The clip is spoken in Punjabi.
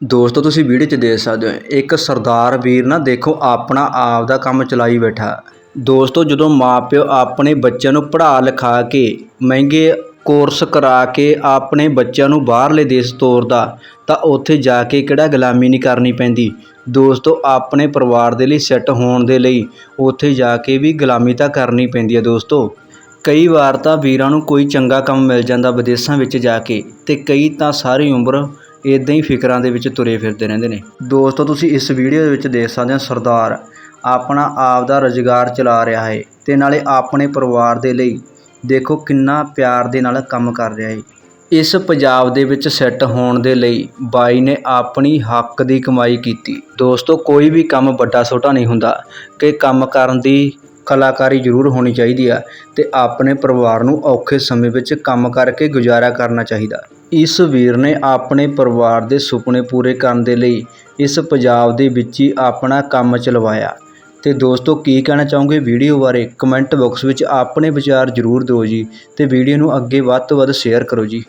ਦੋਸਤੋ, ਤੁਸੀਂ ਵੀਡੀਓ 'ਚ ਦੇਖ ਸਕਦੇ ਹੋ, ਇੱਕ ਸਰਦਾਰ ਵੀਰ ਨਾ ਦੇਖੋ, ਆਪਣਾ ਆਪ ਦਾ ਕੰਮ ਚਲਾਈ ਬੈਠਾ। ਦੋਸਤੋ, ਜਦੋਂ ਮਾਪਿਓ ਆਪਣੇ ਬੱਚਿਆਂ ਨੂੰ ਪੜ੍ਹਾ ਲਿਖਾ ਕੇ, ਮਹਿੰਗੇ ਕੋਰਸ ਕਰਾ ਕੇ ਆਪਣੇ ਬੱਚਿਆਂ ਨੂੰ ਬਾਹਰਲੇ ਦੇਸ਼ ਤੋਰਦਾ, ਤਾਂ ਉੱਥੇ ਜਾ ਕੇ ਕਿਹੜਾ ਗੁਲਾਮੀ ਨਹੀਂ ਕਰਨੀ ਪੈਂਦੀ। ਦੋਸਤੋ, ਆਪਣੇ ਪਰਿਵਾਰ ਦੇ ਲਈ ਸੈੱਟ ਹੋਣ ਦੇ ਲਈ ਉੱਥੇ ਜਾ ਕੇ ਵੀ ਗੁਲਾਮੀ ਤਾਂ ਕਰਨੀ ਪੈਂਦੀ ਹੈ ਦੋਸਤੋ। ਕਈ ਵਾਰ ਤਾਂ ਵੀਰਾਂ ਨੂੰ ਕੋਈ ਚੰਗਾ ਕੰਮ ਮਿਲ ਜਾਂਦਾ ਵਿਦੇਸ਼ਾਂ ਵਿੱਚ ਜਾ ਕੇ, ਤੇ ਕਈ ਤਾਂ ਸਾਰੀ ਉਮਰ ਇੱਦਾਂ ਹੀ ਫਿਕਰਾਂ ਦੇ ਵਿੱਚ ਤੁਰੇ ਫਿਰਦੇ ਰਹਿੰਦੇ ਨੇ। ਦੋਸਤੋ, ਤੁਸੀਂ ਇਸ ਵੀਡੀਓ ਦੇ ਵਿੱਚ ਦੇਖ ਸਕਦੇ ਹੋ ਸਰਦਾਰ ਆਪਣਾ ਆਪ ਦਾ ਰੁਜ਼ਗਾਰ ਚਲਾ ਰਿਹਾ ਹੈ ਤੇ ਨਾਲੇ ਆਪਣੇ ਪਰਿਵਾਰ ਦੇ ਲਈ ਦੇਖੋ ਕਿੰਨਾ ਪਿਆਰ ਦੇ ਨਾਲ ਕੰਮ ਕਰ ਰਿਹਾ ਹੈ। ਇਸ ਪੰਜਾਬ ਦੇ ਵਿੱਚ ਸੈੱਟ ਹੋਣ ਦੇ ਲਈ ਬਾਈ ਨੇ ਆਪਣੀ ਹੱਕ ਦੀ ਕਮਾਈ ਕੀਤੀ। ਦੋਸਤੋ, ਕੋਈ ਵੀ ਕੰਮ ਵੱਡਾ ਛੋਟਾ ਨਹੀਂ ਹੁੰਦਾ ਕਿ ਕੰਮ ਕਰਨ ਦੀ ਕਲਾਕਾਰੀ ਜ਼ਰੂਰ ਹੋਣੀ ਚਾਹੀਦੀ ਆ ਤੇ ਆਪਣੇ ਪਰਿਵਾਰ ਨੂੰ ਔਖੇ ਸਮੇਂ ਵਿੱਚ ਕੰਮ ਕਰਕੇ ਗੁਜ਼ਾਰਾ ਕਰਨਾ ਚਾਹੀਦਾ। ਇਸ ਵੀਰ ਨੇ ਆਪਣੇ ਪਰਿਵਾਰ ਦੇ ਸੁਪਨੇ ਪੂਰੇ ਕਰਨ ਦੇ ਲਈ ਇਸ ਪੰਜਾਬ ਦੇ ਵਿੱਚ ਹੀ ਆਪਣਾ ਕੰਮ ਚਲਵਾਇਆ। ਅਤੇ ਦੋਸਤੋ, ਕੀ ਕਹਿਣਾ ਚਾਹੋਗੇ ਵੀਡੀਓ ਬਾਰੇ? ਕਮੈਂਟ ਬਾਕਸ ਵਿੱਚ ਆਪਣੇ ਵਿਚਾਰ ਜ਼ਰੂਰ ਦਿਓ ਜੀ ਅਤੇ ਵੀਡੀਓ ਨੂੰ ਅੱਗੇ ਵੱਧ ਤੋਂ ਵੱਧ ਸ਼ੇਅਰ ਕਰੋ ਜੀ।